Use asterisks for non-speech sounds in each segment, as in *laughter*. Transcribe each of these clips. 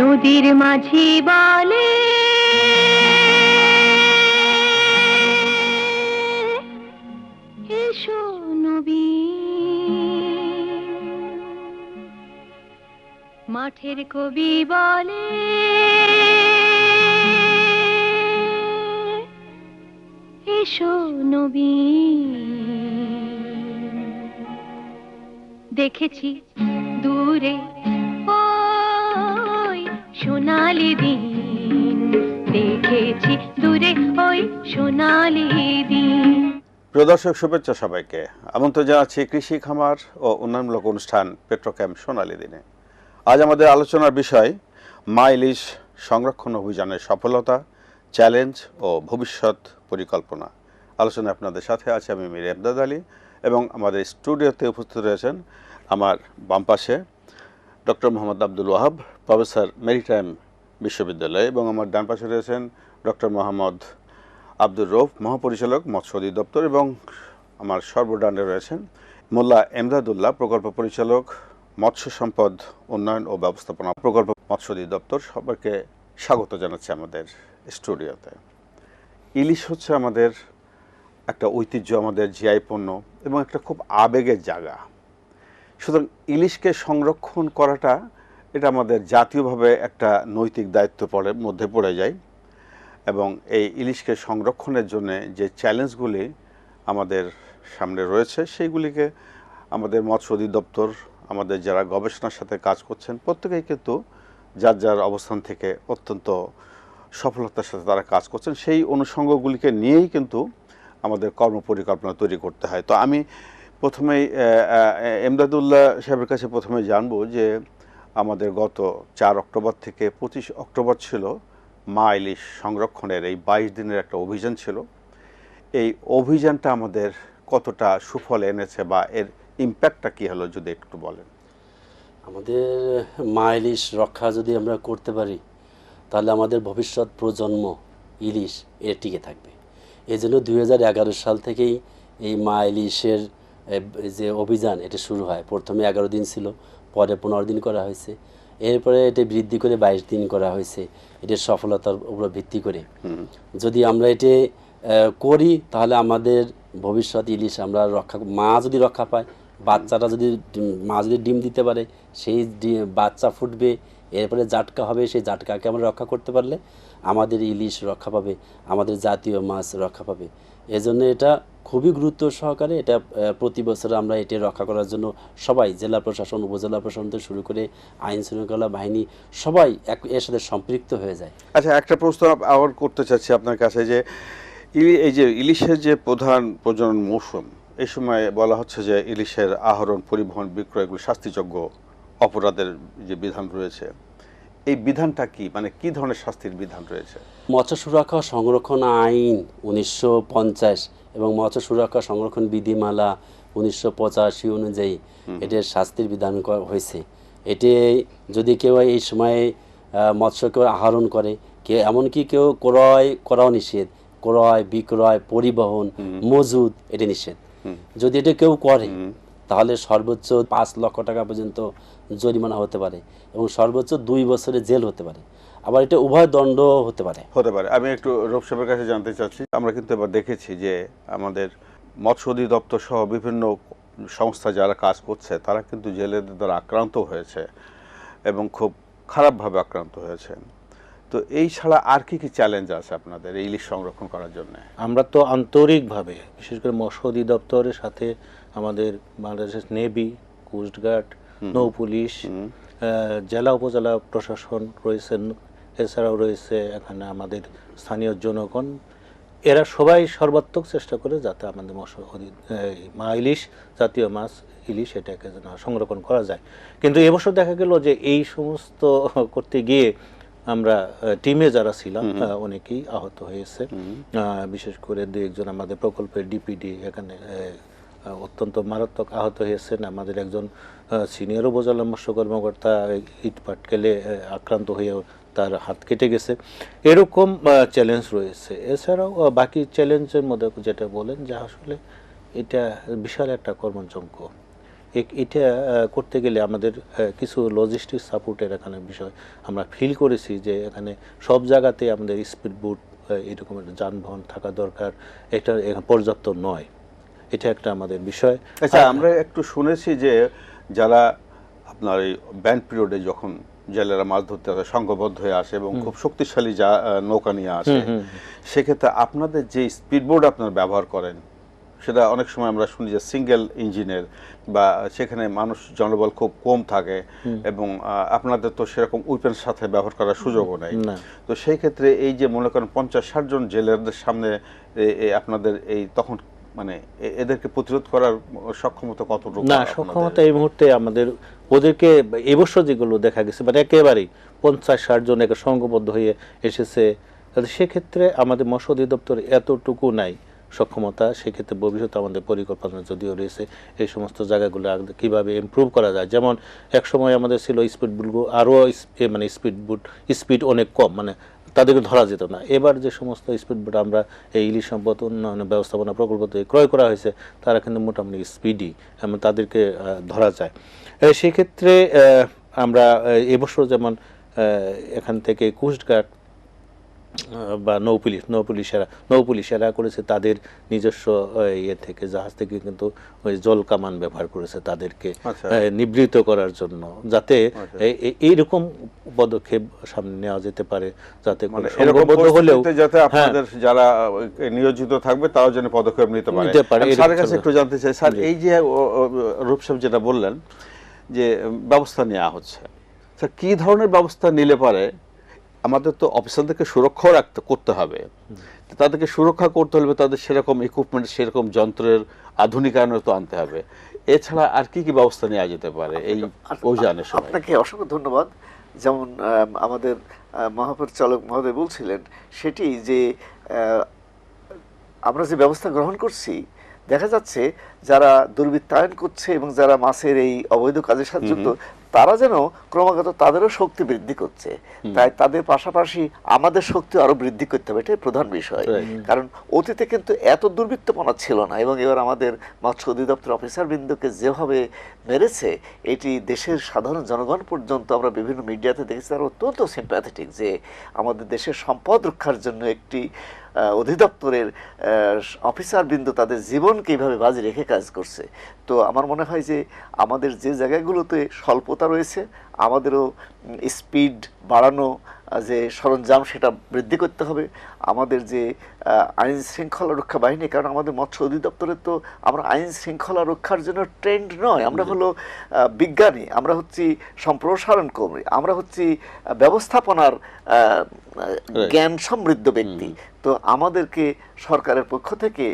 নদীর মাঝি বলে নবী। মাঠের কবি বলে এসো নবী। দেখেছি দূরে সোনালি দিন, দেখেছি দূরে ওই সোনালি দিন। প্রিয় দর্শক শুভেচ্ছা সবাইকে। আমন্ত্রণ জানাচ্ছি কৃষি খামার ও উন্নয়নমূলক অনুষ্ঠান পেট্রোক্যাম্প সোনালী দিনে। আজ আমাদের আলোচনার বিষয়, মাইলিশ সংরক্ষণ অভিযানের সফলতা, চ্যালেঞ্জ ও ভবিষ্যৎ পরিকল্পনা। আলোচনায় আপনাদের সাথে আছে আমি মীর এমদাদ আলী এবং আমাদের স্টুডিওতে উপস্থিত রয়েছেন আমার বাম পাশে doctor Mohammad Abdul Wahab, professor maritime বিশ্ববিদ্যালয় এবং আমার ডান পাশে রয়েছেন ডক্টর মোহাম্মদ আব্দুর রৌফ, মহাপরিচালক, মৎস্য অধিদপ্তর এবং আমার সর্বডান্ডে রয়েছেন মোল্লা এমদাদুল্লাহ, প্রকল্প পরিচালক, মৎস্য সম্পদ উন্নয়ন ও ব্যবস্থাপনা প্রকল্প মৎস্য অধিদপ্তর। সবাইকে স্বাগত জানাচ্ছি আমাদের স্টুডিওতে। ইলিশ হচ্ছে আমাদের একটা ঐতিহ্য, আমাদের জিআই পণ্য এবং একটা খুব আবেগের জায়গা। সুতরাং ইলিশকে সংরক্ষণ করাটা এটা আমাদের জাতীয়ভাবে একটা নৈতিক দায়িত্ব পড়ে, মধ্যে পড়ে যায়। এবং এই ইলিশকে সংরক্ষণের জন্য যে চ্যালেঞ্জগুলি আমাদের সামনে রয়েছে, সেইগুলিকে আমাদের মৎস্য অধিদপ্তর, আমাদের যারা গবেষণার সাথে কাজ করছেন, প্রত্যেকেই কিন্তু যার যার অবস্থান থেকে অত্যন্ত সফলতার সাথে তারা কাজ করছেন, সেই অনুষঙ্গগুলিকে নিয়েই কিন্তু আমাদের কর্মপরিকল্পনা তৈরি করতে হয়। তো আমি প্রথমেই এমদাদুল্লাহ সাহেবের কাছে প্রথমে জানব যে আমাদের গত চার অক্টোবর থেকে পঁচিশ অক্টোবর ছিল মা ইলিশ সংরক্ষণের এই বাইশ দিনের একটা অভিযান ছিল। এই অভিযানটা আমাদের কতটা সুফল এনেছে বা এর ইম্প্যাক্টটা কী হলো যদি একটু বলেন? আমাদের মা ইলিশ রক্ষা যদি আমরা করতে পারি, তাহলে আমাদের ভবিষ্যৎ প্রজন্ম ইলিশ এ টিকে থাকবে। এই জন্য দু হাজার এগারো সাল থেকেই এই মা ইলিশের যে অভিযান এটা শুরু হয়। প্রথমে এগারো দিন ছিল পরে পনেরো দিন করা হয়েছে। এরপরে এটা বৃদ্ধি করে বাইশ দিন করা হয়েছে। এটার সফলতার উপর ভিত্তি করে। যদি আমরা এটি করি তাহলে আমাদের ভবিষ্যৎ ইলিশ আমরা রক্ষা মা যদি রক্ষা পায় বাচ্চাটা যদি মা যদি ডিম দিতে পারে সেই বাচ্চা ফুটবে এরপরে জাটকা হবে সেই জাটকাকে আমরা রক্ষা করতে পারলে আমাদের ইলিশ রক্ষা পাবে আমাদের জাতীয় মাছ রক্ষা পাবে। এজন্য এটা খুবই গুরুত্ব সহকারে এটা প্রতি বছর আমরা এটি রক্ষা করার জন্য সবাই, জেলা প্রশাসন, উপজেলা প্রশাসন থেকে শুরু করে আইন শৃঙ্খলা বাহিনী সবাই এক, এর সাথে সম্পৃক্ত হয়ে যায়। আচ্ছা একটা প্রশ্ন আবার করতে চাচ্ছি আপনার কাছে যে এই যে ইলিশের যে প্রধান প্রজনন মৌসুম, এই সময় বলা হচ্ছে যে ইলিশের আহরণ, পরিবহন বিক্রয় এগুলো শাস্তিযোগ্য অপরাধের যে বিধান রয়েছে এই বিধানটা কি? মানে কি ধরনের শাস্তির বিধান রয়েছে? মৎস্য সুরক্ষা সংরক্ষণ আইন উনিশশো পঞ্চাশ এবং মৎস্য সুরক্ষা সংরক্ষণ বিধিমালা উনিশশো পঁচাশি অনুযায়ী এটির শাস্তির বিধান করা হয়েছে। এটি যদি কেউ এই সময়ে মৎস্যকে আহরণ করে কেউ এমনকি কেউ ক্রয় করাও নিষেধ। ক্রয় বিক্রয় পরিবহন মজুদ এটি নিষেধ। যদি এটা কেউ করে তাহলে সর্বোচ্চ পাঁচ লক্ষ টাকা পর্যন্ত জরিমানা হতে পারে এবং সর্বোচ্চ দুই বছরের জেল হতে পারে। আবার এটা উভয় দণ্ড হতে পারে। হতে পারে। আমি একটু রূপ সাহেবের কাছে জানতে চাচ্ছি আমরা কিন্তু এবার দেখেছি যে আমাদের মৎস্য অধিদপ্তর সহ বিভিন্ন সংস্থা যারা কাজ করছে তারা কিন্তু জেলেদের দ্বারা আক্রান্ত হয়েছে এবং খুব খারাপভাবে আক্রান্ত হয়েছে। তো এই ছাড়া আর কি কি চ্যালেঞ্জ আছে আপনাদের এই ইলিশ সংরক্ষণ করার জন্য? আমরা তো আন্তরিকভাবে বিশেষ করে মৎস্য অধিদপ্তরের সাথে আমাদের বাংলাদেশের নেভি কোস্টগার্ড নৌ পুলিশ জেলা উপজেলা প্রশাসন রয়েছেন এছাড়াও রয়েছে এখানে আমাদের স্থানীয় জনগণ। এরা সবাই সর্বাত্মক চেষ্টা করে যাতে আমাদের মা ইলিশ জাতীয় মাছ ইলিশ এটাকে যেন সংরক্ষণ করা যায়। কিন্তু এবছর দেখা গেল যে এই সমস্ত করতে গিয়ে আমরা টিমে যারা ছিলাম অনেকেই আহত হয়েছে। বিশেষ করে দু একজন আমাদের প্রকল্পের ডিপিডি এখানে অত্যন্ত মারাত্মক আহত হয়েছেন। আমাদের একজন সিনিয়র উপজেলা মৎস্য কর্মকর্তা ইট পাটকেলে আক্রান্ত হয়েও তার হাত কেটে গেছে। এরকম চ্যালেঞ্জ রয়েছে। এছাড়াও বাকি চ্যালেঞ্জের মধ্যে যেটা বলেন যে আসলে এটা বিশাল একটা কর্মযজ্ঞ এটা করতে গেলে আমাদের কিছু লজিস্টিক সাপোর্টের এখানে বিষয় আমরা ফিল করেছি যে এখানে সব জায়গাতে আমাদের স্পিড বোট এরকম একটা যানবাহন থাকা দরকার। এটা পর্যাপ্ত নয়। এটা একটা আমাদের বিষয়। আচ্ছা আমরা একটু শুনেছি যে যারা আপনার এই ব্যান্ড পিরিয়ডে যখন জেলেরা মাছ ধরতে আসে সংঘবদ্ধ হয়ে আসে এবং খুব শক্তিশালী যা নৌকা নিয়ে আসে সেক্ষেত্রে আপনাদের যে স্পিডবোট আপনারা ব্যবহার করেন সেটা অনেক সময় আমরা শুনি যে সিঙ্গেল ইঞ্জিনের বা সেখানে মানুষ জনবল খুব কম থাকে এবং আপনাদের তো সেরকম উইপেন সাথে ব্যবহার করার সুযোগও নেই। তো সেই ক্ষেত্রে এই যে মনে করেন পঞ্চাশ ষাট জন জেলেরদের সামনে আপনাদের এই তখন মানে এদেরকে প্রতিরোধ করার সক্ষমতা কতটুকু না সক্ষমতা এই মুহূর্তে আমাদের ওদেরকে এবছর যেগুলো দেখা গেছে মানে একেবারেই পঞ্চাশ ষাট জন একে সংঘবদ্ধ হয়ে এসেছে তাহলে সেক্ষেত্রে আমাদের মৎস্য অধিদপ্তর এতটুকু নাই সক্ষমতা সেক্ষেত্রে ভবিষ্যতে আমাদের পরিকল্পনা যদিও রয়েছে এই সমস্ত জায়গাগুলো কীভাবে কীভাবে ইমপ্রুভ করা যায়? যেমন এক সময় আমাদের ছিল স্পিড বুটগুলো আরও মানে স্পিড বুট স্পিড অনেক কম মানে তাদেরকে ধরা যেত না। এবার যে সমস্ত স্পিড বোট আমরা এই ইলিশ সম্পদ উন্নয়ন ব্যবস্থাপনা প্রকল্প থেকে ক্রয় করা হয়েছে, তারা কিন্তু মোটামুটি স্পিডি তাদেরকে ধরা যায়। সেক্ষেত্রে আমরা এবছর যেমন এখান থেকে কোস্টগার্ড বা নৌপুলিশ নৌপুলিশেরা নৌপুলিশেরা করেছে তাদের নিজস্ব ইয়ে থেকে জাহাজ থেকে কিন্তু ওই জল কামান ব্যবহার করেছে তাদেরকে আচ্ছা। নিবৃত করার জন্য যাতে আচ্ছা। এই- এই- এইরকম পদক্ষেপ সামনে নেওয়া যেতে পারে যাতে মানে সংঘবদ্ধ হলেও যাতে হ্যাঁ, আপনাদের যারা নিয়োজিত থাকবে তারাও যেন পদক্ষেপ নিতে পারে। স্যারের কাছে একটু জানতে চাই স্যার এই যে ও, ও, রূপ সাহেব যেটা বললেন যে ব্যবস্থা নেওয়া হচ্ছে স্যার কি ধরনের ব্যবস্থা নিলে পারে? আমাদের তো অফিসারদেরকে সুরক্ষাও রাখতে করতে হবে। তাদেরকে সুরক্ষা করতে হলে তাদের সেরকম ইকুইপমেন্ট সেরকম যন্ত্রের আধুনিকায়ন তো আনতে হবে। এছাড়া আর কি কি ব্যবস্থা নেওয়া যেতে পারে এই অভিযানের সময়? আপনাকে অসংখ্য ধন্যবাদ। যেমন আমাদের মহাপরিচালক মহোদয় বলছিলেন সেটি যে আমরা যে ব্যবস্থা গ্রহণ করছি দেখা যাচ্ছে যারা দুর্বৃত্তায়ন করছে এবং যারা মাছের এই অবৈধ কাজের সাথে যুক্ত তারা যেন ক্রমাগত তাদেরও শক্তি বৃদ্ধি করছে। তাই তাদের পাশাপাশি আমাদের শক্তি আরও বৃদ্ধি করতে হবে এটাই প্রধান বিষয়। কারণ অতীতে কিন্তু এত দুর্বৃত্তপনা ছিল না এবং এবার আমাদের মৎস্য অধিদপ্তর অফিসার বৃন্দকে যেভাবে মেরেছে এটি দেশের সাধারণ জনগণ পর্যন্ত আমরা বিভিন্ন মিডিয়াতে দেখেছি তারা অত্যন্ত সিম্প্যাথেটিক যে আমাদের দেশের সম্পদ রক্ষার জন্য একটি অধিদপ্তরের অফিসার বৃন্দ তাদের জীবনকে এইভাবে বাজি রেখে কাজ করছে। তো আমার মনে হয় যে আমাদের যে জায়গাগুলোতে স্বল্পতা রয়েছে, আমাদেরও স্পিড বাড়ানো যে সরঞ্জাম সেটা বৃদ্ধি করতে হবে। আমাদের যে আইন শৃঙ্খলা রক্ষা বাহিনী কারণ আমাদের মৎস্য অধিদপ্তরের তো আমরা আইন শৃঙ্খলা রক্ষার জন্য ট্রেন্ড নয়। আমরা হলো বিজ্ঞানী আমরা হচ্ছি সম্প্রসারণ কর্মী আমরা হচ্ছি ব্যবস্থাপনার জ্ঞান সমৃদ্ধ ব্যক্তি। তো আমাদেরকে সরকারের পক্ষ থেকে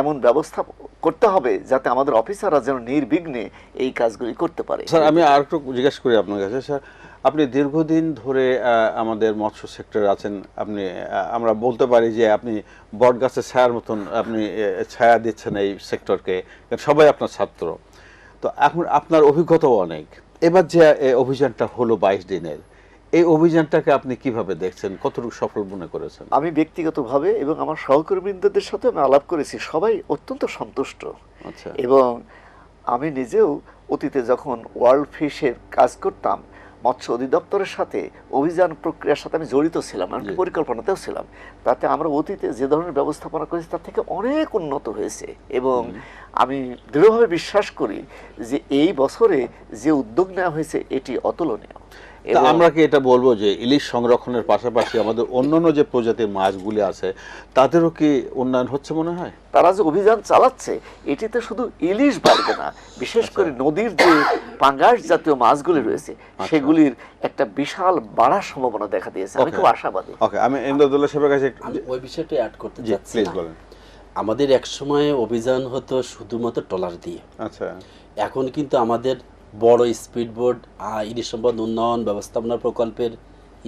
এমন ব্যবস্থা করতে হবে যাতে আমাদের অফিসাররা যেন নির্বিঘ্নে এই কাজগুলি করতে পারে। স্যার আমি আর একটু জিজ্ঞেস করি আপনার কাছে। স্যার আপনি দীর্ঘদিন ধরে আমাদের মৎস্য সেক্টরে আছেন আপনি আমরা বলতে পারি যে আপনি বট গাছের ছায়ার মতন আপনি ছায়া দিচ্ছেন এই সেক্টরকে। সবাই আপনার ছাত্র। তো এখন আপনার অভিজ্ঞতাও অনেক। এবার যে অভিযানটা হলো বাইশ দিনের এই অভিযানটাকে আপনি কীভাবে দেখছেন? কতটুকু সফল মনে করেছেন? আমি ব্যক্তিগতভাবে এবং আমার সহকর্মীদের সাথে আমি আলাপ করেছি সবাই অত্যন্ত সন্তুষ্ট। আচ্ছা। এবং আমি নিজেও অতীতে যখন ওয়ার্ল্ড ফিশের কাজ করতাম মৎস্য অধিদপ্তরের সাথে অভিযান প্রক্রিয়ার সাথে আমি জড়িত ছিলাম আমি। পরিকল্পনাতেও ছিলাম। তাতে আমরা অতীতে যে ধরনের ব্যবস্থাপনা করেছি তার থেকে অনেক উন্নত হয়েছে এবং আমি দৃঢ়ভাবে বিশ্বাস করি যে এই বছরে যে উদ্যোগ নেওয়া হয়েছে এটি অতুলনীয়। আমরা কি এটা বলব যে ইলিশ সংরক্ষণের পাশাপাশি আমাদের অন্যান্য যে প্রজাতির মাছগুলি আছে তাদেরও কি উন্নয়ন হচ্ছে মনে হয়? তারা যে অভিযান চালাচ্ছে এটিতে শুধু ইলিশ বাড়বে না বিশেষ করে নদীর যে পাঙ্গাস জাতীয় মাছগুলি রয়েছে সেগুলির একটা বিশাল বাড়ার সম্ভাবনা দেখা দিয়েছে। আমি খুব আশাবাদী। ওকে আমি ইমদাদুল্লাহ সাহেবের কাছে আমি ওই বিষয়টা অ্যাড করতে জি চাচ্ছি প্লিজ বলেন। আমাদের এক সময় অভিযান হতো শুধুমাত্র ট্রলার দিয়ে। আচ্ছা। এখন কিন্তু আমাদের বড় স্পিড বোর্ড ইলিশ সম্পদ উন্নয়ন ব্যবস্থাপনা প্রকল্পের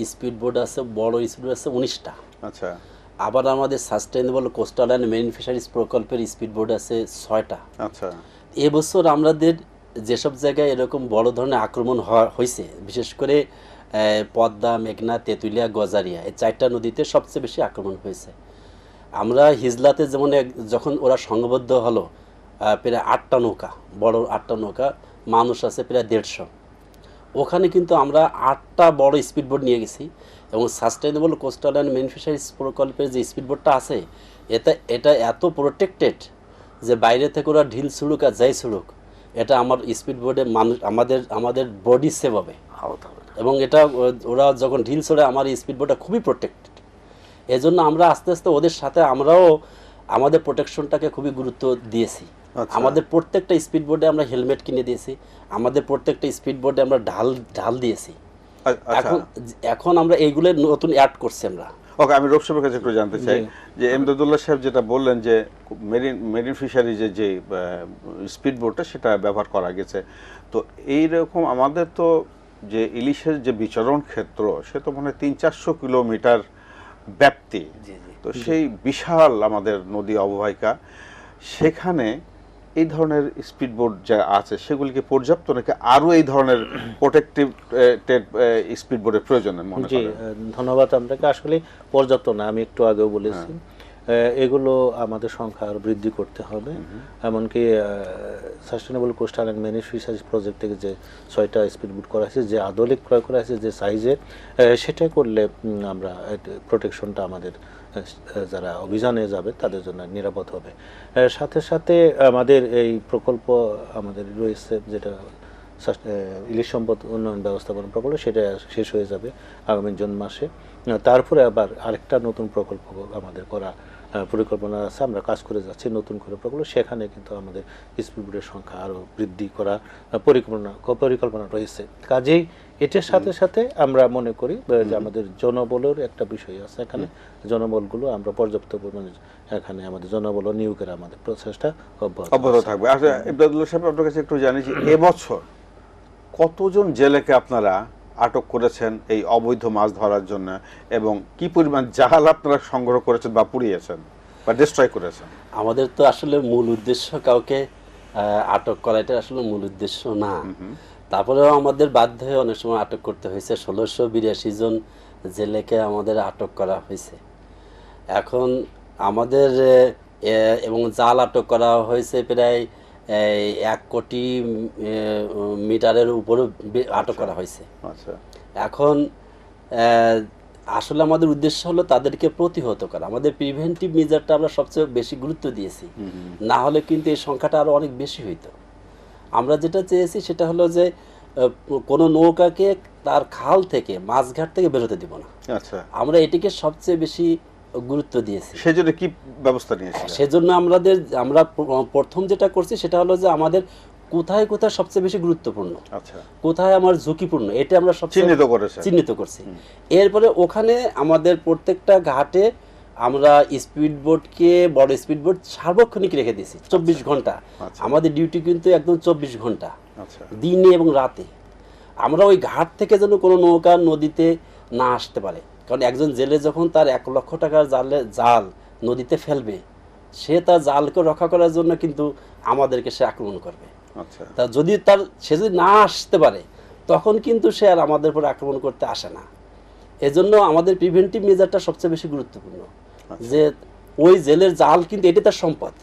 স্পিড বোর্ড আছে বড় স্পিড আছে উনিশটা। আচ্ছা। আবার আমাদের sustainable coastal and marine fisheries প্রকল্পের স্পিড বোর্ড আছে ছয়টা। আচ্ছা। এবছর আমাদের যেসব জায়গায় এরকম বড় ধরনের আক্রমণ হয়েছে বিশেষ করে পদ্মা মেঘনা তেঁতুলিয়া গজারিয়া এই চারটা নদীতে সবচেয়ে বেশি আক্রমণ হয়েছে। আমরা হিজলাতে যেমন এক- যখন ওরা সংঘবদ্ধ হলো প্রায় আটটা নৌকা বড় আটটা নৌকা মানুষ আছে প্রায় দেড়শো। ওখানে কিন্তু আমরা আটটা বড় স্পিড বোট নিয়ে গেছি এবং sustainable coastal and men fisheries প্রকল্পের যে স্পিড বোটটা আছে এটা এটা এত প্রোটেক্টেড যে বাইরে থেকে ওরা ঢিল ছুড়ুক আর যাই ছুড়ুক এটা আমার স্পিড বোর্ডে মানুষ আমাদের আমাদের বডি সেভ হবে। এবং এটা ওরা যখন ঢিল ছড়ে আমার স্পিড বোটটা খুবই প্রোটেক্টেড এজন্য আমরা আস্তে আস্তে ওদের সাথে আমরাও আমাদের প্রোটেকশনটাকে খুবই গুরুত্ব দিয়েছি। আমাদের প্রত্যেকটা স্পিড বোর্ডে আমরা হেলমেট কিনে দিয়েছি আমাদের প্রত্যেকটা স্পিড বোর্ডে আমরা ঢাল ঢাল দিয়েছি। আচ্ছা। এখন এখন আমরা এইগুলো নতুন অ্যাড করছি আমরা। ওকে আমি রূপসাবের কাছে একটু জানতে চাই। যে এমদাদুল্লাহ সাহেব যেটা বললেন যে মেরিন মেরিন ফিশারিজের যে স্পিড বোটটা সেটা ব্যবহার করা গেছে। তো এই রকম আমাদের তো যে ইলিশের যে বিচরণ ক্ষেত্র সে তো মানে তিন চারশো কিলোমিটার ব্যাপ্তি। তো সেই বিশাল আমাদের নদী অববাহিকা। সেখানে এই ধরনের স্পিড বোর্ড যা আছে সেগুলিকে পর্যাপ্ত নাকি আরও এই ধরনের প্রোটেক্টিভ স্পিড বোর্ডের প্রয়োজন মনে জি ধন্যবাদ আপনাকে। আসলে পর্যাপ্ত না আমি একটু আগেও বলেছি। হ্যাঁ। এগুলো আমাদের সংখ্যা আরও বৃদ্ধি করতে হবে। এমনকি sustainable coastal and manage fisheries project থেকে যে ছয়টা স্পিড বুট করা হয়েছে যে আদলে ক্রয় করা হয়েছে যে সাইজে সেটা করলে আমরা প্রোটেকশনটা আমাদের যারা অভিযানে যাবে তাদের জন্য নিরাপদ হবে। সাথে সাথে আমাদের এই প্রকল্প আমাদের রয়েছে যেটা ইলিশ সম্পদ উন্নয়ন ব্যবস্থাপনা প্রকল্প সেটা শেষ হয়ে যাবে আগামী জুন মাসে। তারপরে আবার আরেকটা নতুন প্রকল্প আমাদের করা পরিকল্পনা আছে আমরা কাজ করে যাচ্ছি নতুন করে প্রকল্প। সেখানে কিন্তু আমাদের স্পিডবোটের সংখ্যা আরও বৃদ্ধি করা পরিকল্পনা পরিকল্পনা রয়েছে। কাজেই এটার সাথে সাথে আমরা মনে করি যে আমাদের জনবলের একটা বিষয় আছে এখানে। জনবলগুলো আমরা পর্যাপ্ত পরিমাণে এখানে আমাদের জনবল নিয়োগের আমাদের প্রচেষ্টা অব্যাহত অব্যাহত থাকবে। আচ্ছা ইবদাদুল্লাহ সাহেব আপনার কাছে একটু জানি যে এবছর কতজন জেলেকে আপনারা আটক করেছেন এই অবৈধ মাছ ধরার জন্য এবং কি পরিমাণ জাহাল আপনারা সংগ্রহ করেছেন বা পুড়িয়েছেন বা ডিস্ট্রয় করেছেন? আমাদের তো আসলে মূল উদ্দেশ্য কাউকে আটক করা এটা আসলে মূল উদ্দেশ্য না। তারপরেও আমাদের বাধ্য হয়ে অনেক সময় আটক করতে হয়েছে। ষোলোশো বিরাশি জন জেলেকে আমাদের আটক করা হয়েছে। এখন আমাদের এবং জাল আটক করা হয়েছে প্রায় এক কোটি মিটারের উপরে আটক করা হয়েছে। আচ্ছা। এখন আসলে আমাদের উদ্দেশ্য হলো তাদেরকে প্রতিহত করা। আমাদের প্রিভেন্টিভ মেজারটা আমরা সবচেয়ে বেশি গুরুত্ব দিয়েছি। না হলে কিন্তু এই সংখ্যাটা আরও অনেক বেশি হইতো। আমরা যেটা চেয়েছি সেটা হলো যে কোনো নৌকাকে তার খাল থেকে মাছঘাট থেকে বেরোতে দিব না। আচ্ছা। আমরা এটিকে সবচেয়ে বেশি গুরুত্ব দিয়েছি। সেই জন্য কি ব্যবস্থা নিয়েছিলেন? সেজন্য আমাদের আমরা প্রথম যেটা করছি সেটা হলো যে আমাদের কোথায় কোথায় সবচেয়ে বেশি গুরুত্বপূর্ণ? আচ্ছা। কোথায় আমার ঝুঁকিপূর্ণ? এটা আমরা সবচেয়ে চিহ্নিত করেছেন। চিহ্নিত করছি। এরপরে ওখানে আমাদের প্রত্যেকটা ঘাটে আমরা স্পিড বোটকে বড় স্পিড বোট সার্বক্ষণিক রেখে দিয়েছি চব্বিশ ঘণ্টা। আচ্ছা। আমাদের ডিউটি কিন্তু একদম চব্বিশ ঘণ্টা আচ্ছা। দিনে এবং রাতে। আমরা ওই ঘাট থেকে যেন কোনো নৌকা নদীতে না আসতে পারে। কারণ একজন জেলে যখন তার এক লক্ষ টাকার জালে জাল নদীতে ফেলবে সে তার জালকে রক্ষা করার জন্য কিন্তু আমাদেরকে সে আক্রমণ করবে। আচ্ছা। তা যদি তার সে যদি না আসতে পারে তখন কিন্তু সে আর আমাদের উপর আক্রমণ করতে আসে না। এজন্য আমাদের প্রিভেন্টিভ মেজারটা সবচেয়ে বেশি গুরুত্বপূর্ণ। যে ওই জেলের জাল কিন্তু এটি তার সম্পদ।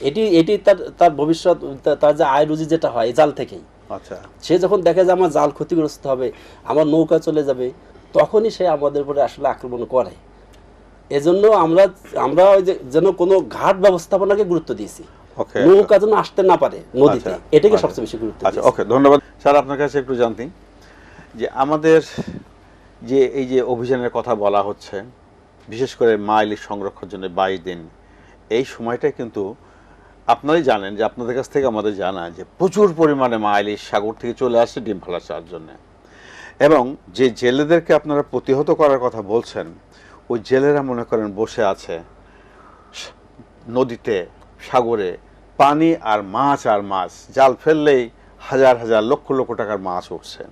এটি এটি তার তার ভবিষ্যৎ তার যে আয় রুজি যেটা হয় এই জাল থেকেই। আচ্ছা। সে যখন দেখে যে আমার জাল ক্ষতিগ্রস্ত হবে আমার নৌকা চলে যাবে তখনই সে আমাদের উপরে আসলে আক্রমণ করে। এজন্য আমরা আমরা ওই যে যেন কোনো ঘাট ব্যবস্থাপনাকে গুরুত্ব দিয়েছি। নৌকা যেন আসতে না পারে নদীতে। আচ্ছা, এটাকে আচ্ছা। সবচেয়ে বেশি গুরুত্ব আচ্ছা ওকে ধন্যবাদ। স্যার আপনার কাছে একটু জানতে যে আমাদের যে এই যে অভিযানের কথা বলা হচ্ছে বিশেষ করে মা ইলিশ সংরক্ষণের জন্য বাইশ দিন এই সময়টা কিন্তু আপনারাই জানেন যে আপনাদের কাছ থেকে আমাদের জানা যে প্রচুর পরিমাণে মা ইলিশ সাগর থেকে চলে আসছে ডিম ফেলা চার জন্য। এবং যে জেলেদেরকে আপনারা প্রতিহত করার কথা বলছেন, ওই জেলেরা মনে করেন বসে আছে নদীতে, সাগরে, পানি আর মাছ আর মাছ। জাল ফেললেই হাজার হাজার লক্ষ লক্ষ টাকার মাছ উঠছে।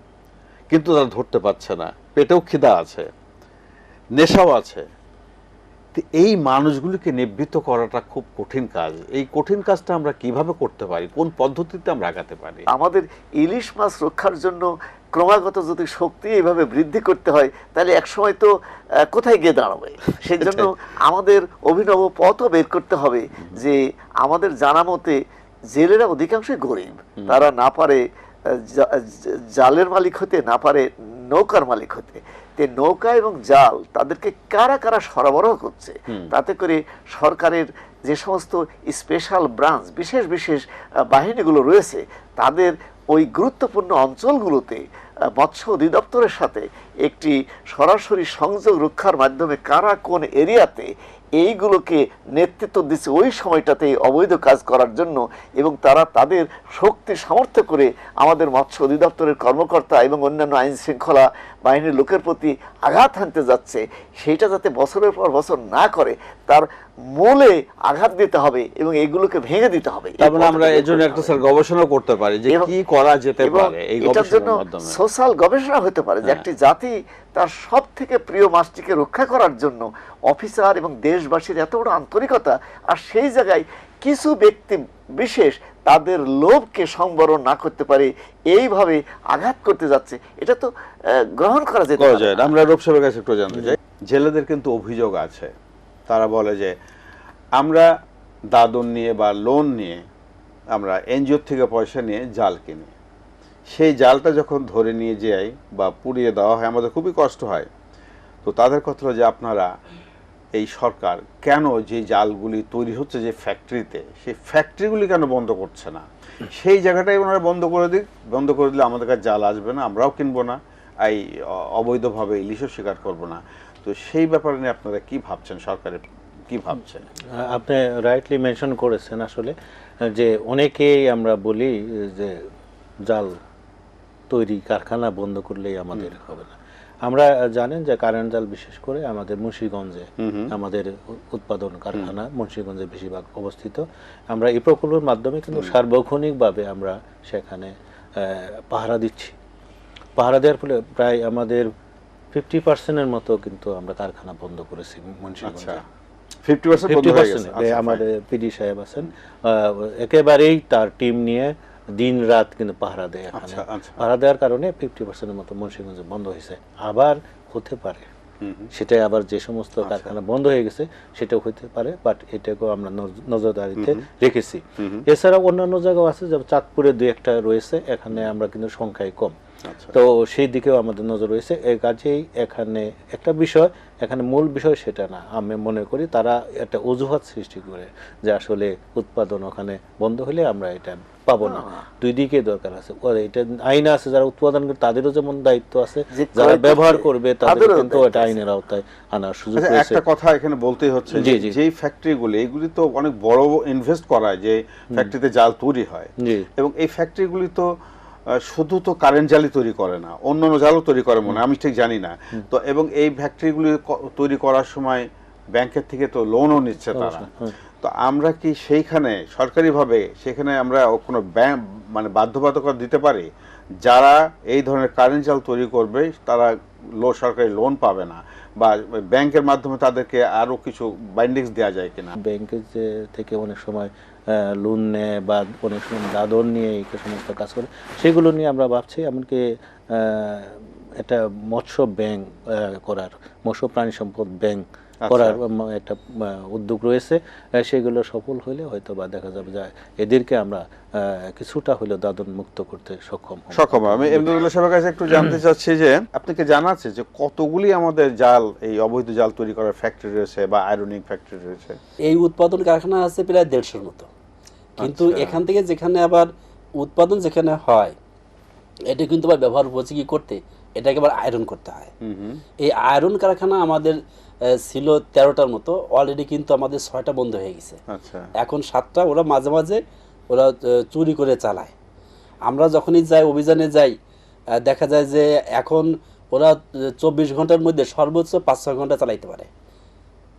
কিন্তু তারা ধরতে পারছে না। পেটেও খিদা আছে, নেশাও আছে। এই মানুষগুলিকে নিবৃত্ত করাটা খুব কঠিন কাজ। এই কঠিন কাজটা আমরা কীভাবে করতে পারি? কোন পদ্ধতিতে আমরা আগাতে পারি? আমাদের ইলিশ মাছ রক্ষার জন্য ক্রমাগত যদি শক্তি এইভাবে বৃদ্ধি করতে হয় তাহলে একসময় তো কোথায় গিয়ে দাঁড়াবে? *laughs* সেই জন্য আমাদের অভিনব পথও বের করতে হবে যে আমাদের জানা মতে জেলেরা অধিকাংশই গরিব। তারা না পারে জালের মালিক হতে না পারে নৌকার মালিক হতে। তে নৌকা এবং জাল তাদেরকে কারা কারা সরবরাহ করছে? তাতে করে সরকারের যে সমস্ত স্পেশাল ব্রাঞ্চ বিশেষ বিশেষ বাহিনীগুলো রয়েছে তাদের ওই গুরুত্বপূর্ণ অঞ্চলগুলোতে মৎস্য অধিদপ্তরের সাথে একটি সরাসরি সংযোগ রক্ষার মাধ্যমে কারা কোন এরিয়াতে এইগুলোকে নেতৃত্ব দিচ্ছে ওই সময়টাতে অবৈধ কাজ করার জন্য এবং তারা তাদের শক্তি সামর্থ্য করে আমাদের মৎস্য অধিদপ্তরের কর্মকর্তা এবং অন্যান্য আইন শৃঙ্খলা বাহিনীর লোকের প্রতি আঘাত হানতে যাচ্ছে সেইটা যাতে বছরের পর বছর না করে তার মূলে আঘাত দিতে হবে এবং এগুলোকে ভেঙে দিতে হবে মানে আমরা এই জন্য একটা স্যার গবেষণা করতে পারি যে কি করা যেতে পারে এই এটার জন্য গবেষণার মাধ্যমে সোশ্যাল গবেষণা হতে পারে যে হ্যাঁ। একটি জাতি তার সব থেকে প্রিয় মাছটিকে রক্ষা করার জন্য অফিসার এবং দেশবাসীর এত বড় আন্তরিকতা আর সেই জায়গায় কিছু ব্যক্তি বিশেষ তাদের লোভকে সংবরণ না করতে পারে এইভাবে আঘাত করতে যাচ্ছে। এটা তো গ্রহণ করা যেতে পারে যায় আমরা রূপ সাহেবের কাছে একটু জানতে চাই। জেলেদের কিন্তু অভিযোগ আছে। তারা বলে যে আমরা দাদন নিয়ে বা লোন নিয়ে আমরা এনজিও থেকে পয়সা নিয়ে জাল কিনি। সেই জালটা যখন ধরে নিয়ে যাই বা পুড়িয়ে দেওয়া হয়, আমাদের খুবই কষ্ট হয়। তো তাদের কথা হলো যে, আপনারা এই সরকার কেন যে জালগুলি তৈরি হচ্ছে যে ফ্যাক্টরিতে, সেই ফ্যাক্টরিগুলি কেন বন্ধ করছে না? সেই জায়গাটাই ওনারা বন্ধ করে দিক, বন্ধ করে দিলে আমাদের কাছে জাল আসবে না, আমরাও কিনবো না, এই অবৈধভাবে ইলিশও শিকার করব না। তো সেই ব্যাপারে নিয়ে আপনারা কি ভাবছেন সরকারের কি ভাবছেন? আপনি রাইটলি মেনশন করেছেন আসলে, যে অনেকেই আমরা বলি যে জাল তৈরি কারখানা বন্ধ করলেই আমাদের হবে না। আমরা জানেন যে কারেন্ট জাল বিশেষ করে আমাদের মুন্সিগঞ্জে আমাদের উৎপাদন কারখানা মুন্সিগঞ্জে বেশিরভাগ অবস্থিত। আমরা এই প্রকল্পের মাধ্যমে কিন্তু সার্বক্ষণিকভাবে আমরা সেখানে পাহারা দিচ্ছি। পাহারা দেওয়ার ফলে প্রায় আমাদের ফিফটি পার্সেন্টের মতো কিন্তু আমরা কারখানা বন্ধ করেছি আচ্ছা। মুন্সিগঞ্জে ফিফটি পার্সেন্ট আমাদের পিডি সাহেব আছেন একেবারেই তার টিম নিয়ে দিন রাত কিন্তু পাহারা দেয় এখানে। আচ্ছা, আচ্ছা। পাহারা দেওয়ার কারণে ফিফটি পার্সেন্টের মতো মুন্সিগঞ্জে বন্ধ হয়েছে। আবার হতে পারে। সেটাই আবার যে সমস্ত আচ্ছা। কারখানা বন্ধ হয়ে গেছে সেটাও হতে পারে বাট এটাকেও আমরা নজ- নজরদারিতে রেখেছি। এছাড়া অন্যান্য জায়গাও আছে যেমন চাঁদপুরে দু একটা রয়েছে এখানে আমরা কিন্তু সংখ্যায় কম। আচ্ছা। তো সেই দিকেও আমাদের নজর রয়েছে। এই কাজেই এখানে একটা বিষয় এখানে মূল বিষয় সেটা না। আমি মনে করি তারা একটা অজুহাত সৃষ্টি করে যে আসলে উৎপাদন ওখানে বন্ধ হলে আমরা এটা পাবো না। দুই দিকে দরকার আছে। এটা আইন আছে যারা উৎপাদন করে তাদেরও যেমন দায়িত্ব আছে যারা ব্যবহার করবে, তাদের কিন্তু এটা আইনের আওতায় আনার সুযোগ আচ্ছা রয়েছে। একটা কথা এখানে বলতেই হচ্ছে যে। যেই ফ্যাক্টরিগুলি এগুলি তো অনেক বড় ইনভেস্ট করা যে ফ্যাক্টরিতে জাল তৈরি হয়। এবং এই ফ্যাক্টরিগুলি তো শুধু তো কারেন্ট জালই তৈরি করে না অন্যান্য জালও তৈরি করে মনে আমি ঠিক জানি না। তো এবং এই ফ্যাক্টরিগুলি তৈরি করার সময় ব্যাংকের থেকে তো লোনও নিচ্ছে তারা। তো আমরা কি সেইখানে সরকারিভাবে সেখানে আমরা কোনো ব্যাংক মানে বাধ্যবাধকতা দিতে পারি? যারা এই ধরনের কারেন্ট জাল তৈরি করবে তারা লো সরকারি লোন পাবে না বা ব্যাংকের মাধ্যমে তাদেরকে আরও কিছু বাইন্ডিংস দেওয়া যায় কিনা? ব্যাংকের যে থেকে অনেক সময় লোন নেয় বা অনেক সময় দাদন নিয়ে এই সমস্ত কাজ করে সেগুলো নিয়ে আমরা ভাবছি এমনকি একটা মৎস্য ব্যাংক করার মৎস্য প্রাণী সম্পদ ব্যাংক করার একটা উদ্যোগ রয়েছে সেগুলো সফল হলে হয়তো বা দেখা যাবে যে এদেরকে আমরা কিছুটা হলেও দাদন মুক্ত করতে সক্ষম সক্ষম আমি এমদাদুল্লাহ সাহেবের কাছে একটু জানতে চাচ্ছি যে আপনাকে জানা আছে যে কতগুলি আমাদের জাল এই অবৈধ জাল তৈরি করার ফ্যাক্টরি রয়েছে বা আয়রনিং ফ্যাক্টরি রয়েছে? এই উৎপাদন কারখানা আছে প্রায় দেড়শোর মতো। কিন্তু আচ্ছা। এখান থেকে যেখানে আবার উৎপাদন যেখানে হয় এটা কিন্তু আবার ব্যবহার উপযোগী করতে? এটাকে আবার আয়রন করতে হয়। এই আয়রন কারখানা আমাদের ছিল তেরোটার মতো অলরেডি কিন্তু আমাদের ছয়টা বন্ধ হয়ে গেছে। আচ্ছা। এখন সাতটা ওরা মাঝে মাঝে ওরা চুরি করে চালায়। আমরা যখনই যাই অভিযানে যাই দেখা যায় যে এখন ওরা চব্বিশ ঘণ্টার মধ্যে সর্বোচ্চ পাঁচ ছয় ঘণ্টা চালাইতে পারে।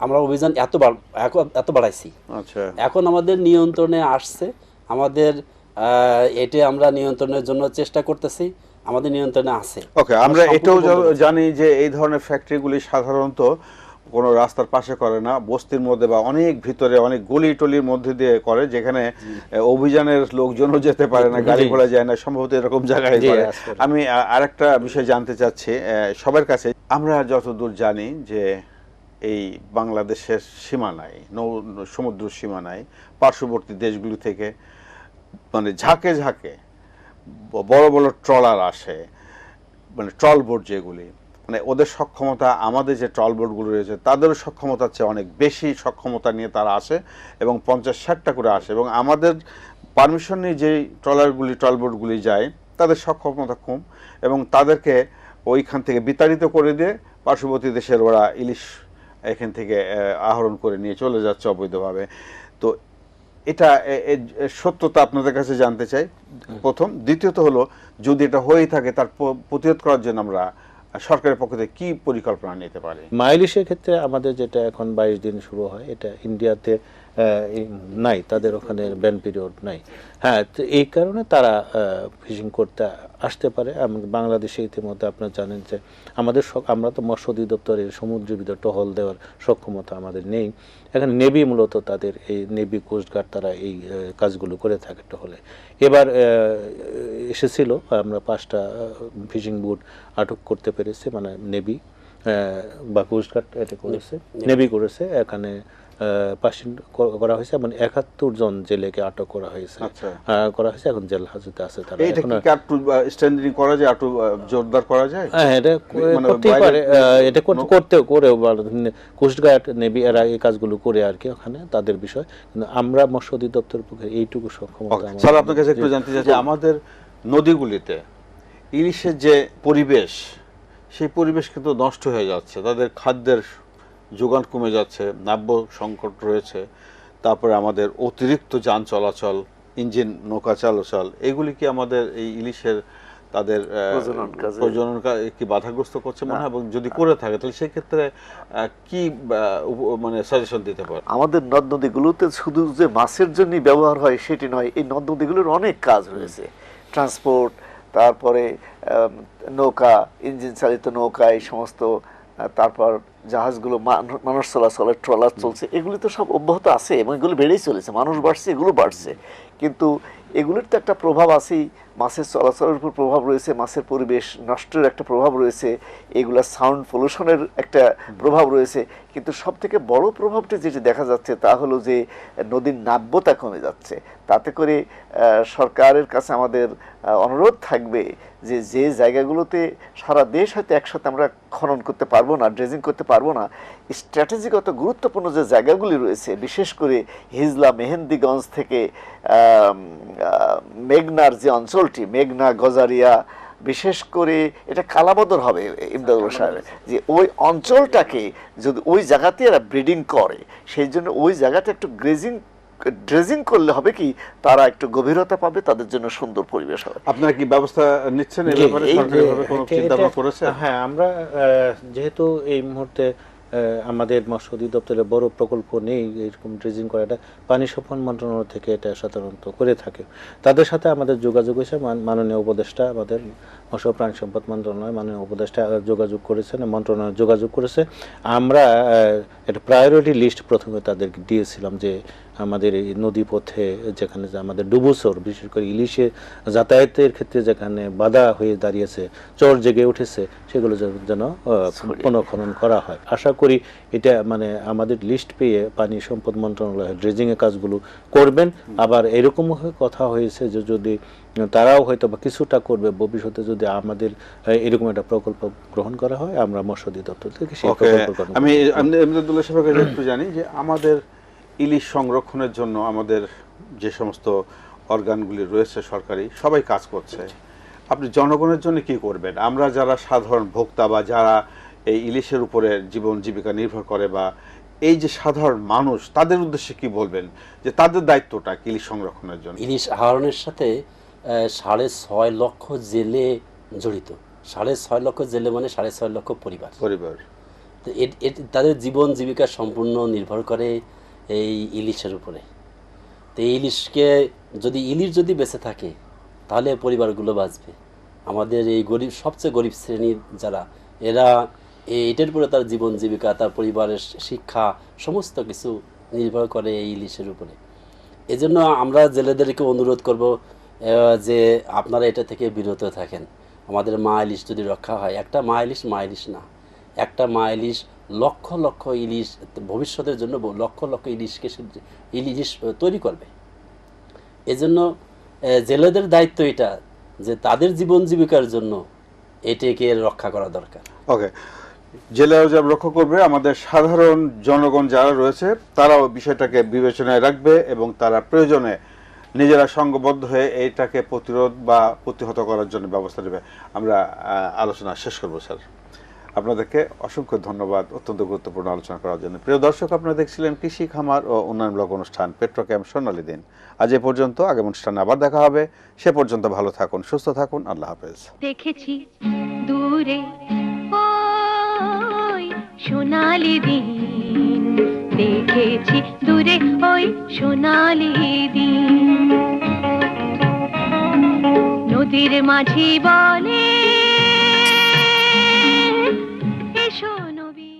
আমরা অভিযান এত এত বাড়াইছি। আচ্ছা। এখন আমাদের নিয়ন্ত্রণে আসছে আমাদের এটা আমরা নিয়ন্ত্রণের জন্য চেষ্টা করতেছি আমাদের নিয়ন্ত্রণে আছে। ওকে আমরা এটাও। জানি যে এই ধরনের ফ্যাক্টরিগুলি সাধারণত কোনো রাস্তার পাশে করে না বস্তির মধ্যে বা অনেক ভিতরে অনেক গলি টলির মধ্যে দিয়ে করে যেখানে অভিযানের লোকজনও যেতে পারে না গাড়ি ঘোড়া যায় না সম্ভবত এরকম জায়গায় করে। আমি আরেকটা বিষয় জানতে চাচ্ছি সবার কাছে। আমরা যতদূর জানি যে এই বাংলাদেশের সীমানায়, নৌ, সমুদ্র সীমানায়, পার্শ্ববর্তী দেশগুলি থেকে মানে ঝাঁকে ঝাঁকে বড় বড় ট্রলার আসে মানে ট্রল বোট যেগুলি মানে ওদের সক্ষমতা, আমাদের যে ট্রল বোটগুলো রয়েছে তাদেরও সক্ষমতার চেয়ে অনেক বেশি সক্ষমতা নিয়ে তারা আসে এবং পঞ্চাশ ষাটটা করে আসে এবং আমাদের পারমিশন নিয়ে যেই ট্রলারগুলি, ট্রল বোটগুলি যায়, তাদের সক্ষমতা কম এবং তাদেরকে ওইখান থেকে বিতাড়িত করে দিয়ে পার্শ্ববর্তী দেশের ওরা ইলিশ এখান থেকে আহরণ করে নিয়ে চলে যাচ্ছে অবৈধভাবে। তো এটা সত্যতা আপনাদের কাছে জানতে চাই। প্রথম। দ্বিতীয়ত হলো, যদি এটা হয়ে থাকে, তার প্রতিরোধ করার জন্য আমরা সরকারের পক্ষ থেকে কি পরিকল্পনা নিতে পারি? মাইলিশের ক্ষেত্রে আমাদের যেটা এখন বাইশ দিন শুরু হয়, এটা ইন্ডিয়াতে নাই তাদের ওখানে ব্যান পিরিয়ড নাই। হ্যাঁ তো এই কারণে তারা ফিশিং করতে আসতে পারে। আমাদের বাংলাদেশে ইতিমধ্যে আপনারা জানেন যে আমাদের আমরা তো মৎস্য অধিদপ্তরের সমুদ্র ভিতর টহল দেওয়ার সক্ষমতা আমাদের নেই। এখানে নেভি মূলত তাদের এই নেভি কোস্টগার্ড তারা এই কাজগুলো করে থাকে টহলে। এবার এসেছিল আমরা পাঁচটা ফিশিং বুট আটক করতে পেরেছি মানে নেভি বা কোস্টগার্ড এটা করেছে। নেভি করেছে এখানে পাশিং করা হয়েছে এবং একাত্তর জন জেলেকে আটক করা হয়েছে। আচ্ছা। করা হয়েছে এখন জেল হাজতে আছে তারা। এখন কি একটু স্ট্যান্ডিং করা যায় একটু জোরদার করা যায়? হ্যাঁ এটা করে- মানে করতেই বাইরে- পারে। এটা করতে- করতেও করেও কোস্টগার্ড নেভি এরা এই কাজগুলো করে আর কি ওখানে তাদের বিষয়। কিন্তু আমরা মৎস্য অধিদপ্তরের পক্ষে এইটুকু সক্ষমতা স্যার আপনার কাছে একটু জানতে চাই যে আমাদের নদীগুলিতে ইলিশের যে পরিবেশ সেই পরিবেশ কিন্তু নষ্ট হয়ে যাচ্ছে। তাদের খাদ্যের যোগান কমে যাচ্ছে নাব্য সংকট রয়েছে তারপরে আমাদের অতিরিক্ত যান চলাচল ইঞ্জিন নৌকা চলাচল এগুলি কি আমাদের এই ইলিশের তাদের প্রজনন কা- বাধাগ্রস্ত করছে মনে হয়? এবং যদি করে থাকে তাহলে সেক্ষেত্রে কি মানে সাজেশন দিতে পারে? আমাদের নদ নদীগুলোতে শুধু যে মাছের জন্যই ব্যবহার হয় সেটি নয় এই নদ নদীগুলোর অনেক কাজ রয়েছে। ট্রান্সপোর্ট তারপরে নৌকা ইঞ্জিন চালিত নৌকা এই সমস্ত তারপর জাহাজগুলো মান- মানুষ চলাচলের ট্রলার চলছে এগুলি তো সব অব্যাহত আছে এবং এগুলো বেড়েই চলেছে মানুষ বাড়ছে এগুলো বাড়ছে। কিন্তু এগুলির তো একটা প্রভাব আছেই মাছের চলাচলের উপর প্রভাব রয়েছে মাছের পরিবেশ নষ্টের একটা প্রভাব রয়েছে এগুলা সাউন্ড পলিউশনের একটা প্রভাব রয়েছে। কিন্তু সব থেকে বড় প্রভাবটা যেটি দেখা যাচ্ছে তা হলো যে নদীর নাব্যতা কমে যাচ্ছে। তাতে করে সরকারের কাছে আমাদের অনুরোধ থাকবে যে যে জায়গাগুলোতে সারা দেশ হয়তো একসাথে আমরা খনন করতে পারব না ড্রেজিং করতে পারব না স্ট্র্যাটেজিগত গুরুত্বপূর্ণ যে জায়গাগুলি রয়েছে বিশেষ করে হিজলা মেহেন্দিগঞ্জ থেকে মেঘনার যে অঞ্চলটি মেঘনা গজারিয়া বিশেষ করে এটা কালাবদর হবে ইমদাদুল সাহেব যে ওই অঞ্চলটাকে যদি ওই জায়গাতে এরা ব্রিডিং করে সেই জন্য ওই জায়গাটা একটু গ্রেজিং ড্রেজিং করলে হবে কি তারা একটু গভীরতা পাবে তাদের জন্য সুন্দর পরিবেশ হবে। আপনারা কি ব্যবস্থা নিচ্ছেন এই ব্যাপারে? এই সরকারি ভাবে কোনো চিন্তা এটা- করেছে হ্যাঁ আমরা আহ, যেহেতু এই মুহূর্তে আমাদের মৎস্য অধিদপ্তরে বড় প্রকল্প নেই, এরকম ড্রেজিং করা এটা পানি সম্পদ মন্ত্রণালয় থেকে এটা সাধারণত করে থাকে। তাদের সাথে আমাদের যোগাযোগ হয়েছে, মান- মাননীয় উপদেষ্টা, আমাদের মৎস্য প্রাণী সম্পদ মন্ত্রণালয়, মাননীয় উপদেষ্টা যোগাযোগ করেছেন, মন্ত্রণালয় যোগাযোগ করেছে। আমরা একটা প্রায়োরিটি লিস্ট প্রথমে তাদেরকে দিয়েছিলাম যে আমাদের এই নদী পথে যেখানে যে আমাদের ডুবুসর বিশেষ করে ইলিশে যাতায়াতের ক্ষেত্রে যেখানে বাধা হয়ে দাঁড়িয়েছে চর জেগে উঠেছে সেগুলো যেন- পুনঃখনন করা হয়। আশা করি এটা মানে আমাদের লিস্ট পেয়ে পানি সম্পদ মন্ত্রণালয় ড্রেজিং এর কাজগুলো করবেন। আবার এরকম কথা হয়েছে যে যদি তারাও হয়তো বা কিছুটা করবে ভবিষ্যতে যদি আমাদের এরকম একটা প্রকল্প গ্রহণ করা হয় আমরা মৎস্য অধিদপ্তর থেকে সেই প্রকল্প আমি একটু জানি যে আমাদের ইলিশ সংরক্ষণের জন্য আমাদের যে সমস্ত অর্গানগুলি রয়েছে সরকারি সবাই কাজ করছে। আপনি জনগণের জন্য কি করবেন? আমরা যারা সাধারণ ভোক্তা বা যারা এই ইলিশের উপরে জীবন জীবিকা নির্ভর করে বা এই যে সাধারণ মানুষ তাদের উদ্দেশ্যে কি বলবেন? যে তাদের দায়িত্বটা ইলিশ সংরক্ষণের জন্য? ইলিশ আহরণের সাথে সাড়ে ছয় লক্ষ জেলে জড়িত। সাড়ে ছয় লক্ষ জেলে মানে সাড়ে ছয় লক্ষ পরিবার। পরিবার। তো তাদের জীবন জীবিকা সম্পূর্ণ নির্ভর করে এই ইলিশের উপরে। তো ইলিশকে যদি, ইলিশ যদি বেঁচে থাকে, তাহলে পরিবারগুলো বাঁচবে। আমাদের এই গরিব, সবচেয়ে গরিব শ্রেণির যারা, এরা এটার উপরে তার জীবন জীবিকা, তার পরিবারের শিক্ষা, সমস্ত কিছু নির্ভর করে এই ইলিশের উপরে। এজন্য আমরা জেলেদেরকে অনুরোধ করব যে আপনারা এটা থেকে বিরত থাকেন। আমাদের মা ইলিশ যদি রক্ষা হয়, একটা মা ইলিশ মা ইলিশ না। একটা মা ইলিশ লক্ষ লক্ষ ইলিশ, ভবিষ্যতের জন্য লক্ষ লক্ষ ইলিশকে ইলিশ তৈরি করবে। এজন্য জেলেদের দায়িত্ব এটা যে তাদের জীবন জীবিকার জন্য এটাকে রক্ষা করা দরকার। ওকে জেলা যা রক্ষা করবে আমাদের সাধারণ জনগণ যারা রয়েছে, তারাও বিষয়টাকে বিবেচনায় রাখবে এবং তারা প্রয়োজনে নিজেরা সংঘবদ্ধ হয়ে এইটাকে প্রতিরোধ বা প্রতিহত করার জন্য ব্যবস্থা নেবে। আমরা আলোচনা শেষ করব, স্যার। আপনাদেরকে অসংখ্য ধন্যবাদ। অত্যন্ত গুরুত্বপূর্ণ আলোচনা করার জন্য। প্রিয় দর্শক, আপনারা দেখছিলেন কৃষি, খামার ও উন্নয়নমূলক অনুষ্ঠান পেট্রোক্যাম্প সোনালী দিন। আজ এ পর্যন্ত আগামী অনুষ্ঠানে আবার দেখা হবে। সে পর্যন্ত ভালো থাকুন, সুস্থ থাকুন। আল্লাহ হাফেজ। দেখেছি দূরে সোনালি দিন। দেখেছি দূরে, ওই সোনালি দিন। নদীর মাঝি বলে Sure.